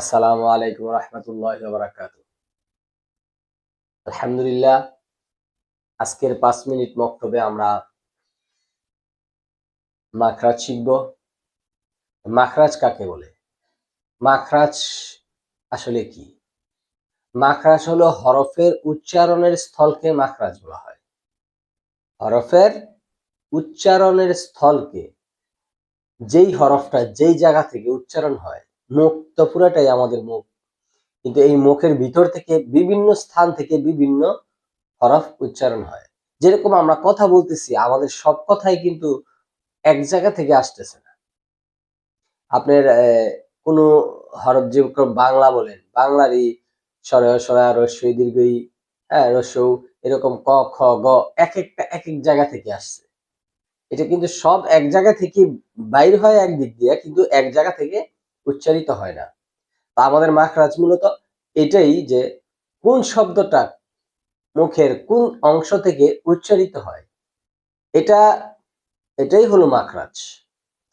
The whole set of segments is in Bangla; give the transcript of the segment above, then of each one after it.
আসসালামু আলাইকুম রহমতুল্লাহ বারাকাত আলহামদুলিল্লাহ, আজকের পাঁচ মিনিট মক্তবে আমরা মাখরাজ শিখব। মাখরাজ কাকে বলে? মাখরাজ আসলে কি? মাখরাজ হলো হরফের উচ্চারণের স্থলকে মাখরাজ বলা হয়। হরফের উচ্চারণের স্থলকে, যেই হরফটা যেই জায়গা থেকে উচ্চারণ হয় মুখ তো পুরাটাই আমাদের মুখ। কিন্তু এই মুখের ভিতর থেকে বিভিন্ন স্থান থেকে বিভিন্ন হরফ উচ্চারণ হয়। যেরকম আমরা কথা বলতেছি, আমাদের সব কথাই কিন্তু এক জায়গা থেকে আসতেছে না। আপনার কোনো হরফ যে বাংলা বলেন বাংলার বাংলারই সরয় সরা রস্যই দীর্ঘই হ্যাঁ রস্যৌ এরকম ক, খ, গ, এক একটা এক এক জায়গা থেকে আসছে। এটা কিন্তু সব এক জায়গা থেকে বাইর হয় একদিক দিয়ে, কিন্তু এক জায়গা থেকে উচ্চারিত হয় না। তা আমাদের মাখরাজ মূলত এটাই যে, কোন শব্দটা মুখের কোন অংশ থেকে উচ্চারিত হয়, এটা, এটাই হলো মাখরাজ।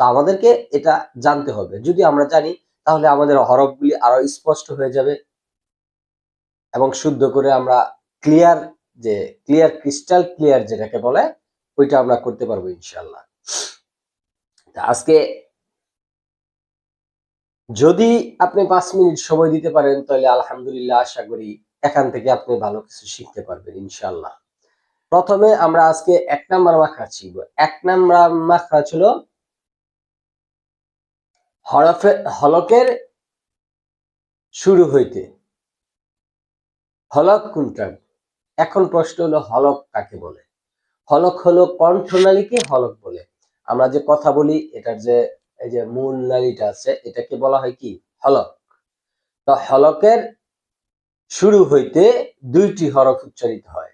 তা আমাদেরকে এটা জানতে হবে। যদি আমরা জানি, তাহলে আমাদের হরফগুলি আরও স্পষ্ট হয়ে যাবে এবং শুদ্ধ করে আমরা ক্লিয়ার যে ক্লিয়ার ক্রিস্টাল ক্লিয়ার যেটাকে বলে, ওইটা আমরা করতে পারব ইনশাল্লাহ আজকে যদি আপনি পাঁচ মিনিট সময় দিতে পারেন, তাহলে আলহামদুলিল্লাহ আশা করি এখান থেকে আপনি ভালো কিছু শিখতে পারবেন ইনশাল্লাহ প্রথমে আমরা আজকে এক নাম্বার মাখরাজ শিখব এক নাম্বার মাখরাজ হলো হরফে, হলকের শুরু হইতে। হলক কোনটা? এখন প্রশ্ন হলো হলক কাকে বলে? হলক হলো কণ্ঠনালীকে হলক বলে। আমরা যে কথা বলি, এটার যে এই যে মূল নালীটা আছে, এটাকে বলা হয় কি? হলক। তো হলকের শুরু হইতে দুইটি হরফ উচ্চারিত হয়।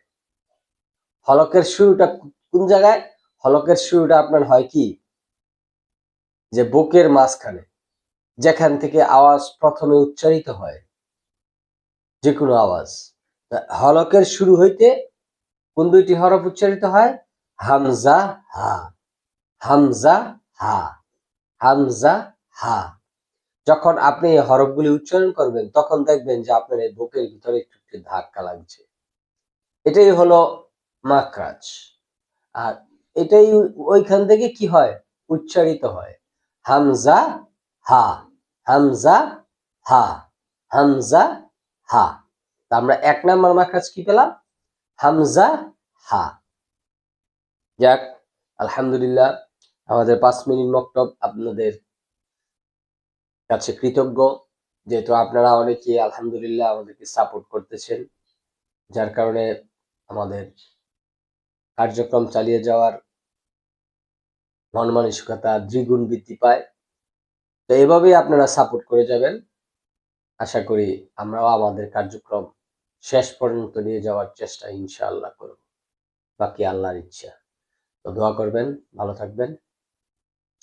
হলকের শুরুটা কোন জায়গায়? হলকের শুরুটা আপনার হয় কি? যে বুকের মাঝখানে, যেখান থেকে আওয়াজ প্রথমে উচ্চারিত হয় যে কোনো আওয়াজ হলকের শুরু হইতে কোন দুইটি হরফ উচ্চারিত হয়? হামজা, হা। হামজা, হা। হামজা, হা। যখন আপনি এই হরফগুলি উচ্চারণ করবেন, তখন দেখবেন যে আপনার এই বুকের ভিতরে একটু একটু ধাক্কা লাগছে। এটাই হলো মাকরাজ আর এটাই ওইখান থেকে কি হয়? উচ্চারিত হয়। হামজা, হা। হামজা হা। হামজা, হা। আমরা এক নাম্বার মাকরাজ কি পেলাম? হামজা, হা। যাক, আলহামদুলিল্লাহ। আমাদের পাঁচ মিনিট মক্তব আপনাদের কাছে কৃতজ্ঞ। যেহেতু আপনারা অনেকে, আলহামদুলিল্লাহ, আমাদেরকে সাপোর্ট করতেছেন, যার কারণে আমাদের কার্যক্রম চালিয়ে যাওয়ার মন মানসিকতা দ্বিগুণ বৃদ্ধি পায়। তো এভাবেই আপনারা সাপোর্ট করে যাবেন। আশা করি আমরাও আমাদের কার্যক্রম শেষ পর্যন্ত নিয়ে যাওয়ার চেষ্টা ইনশাআল্লাহ করব। বাকি আল্লাহর ইচ্ছা। তো দোয়া করবেন, ভালো থাকবেন।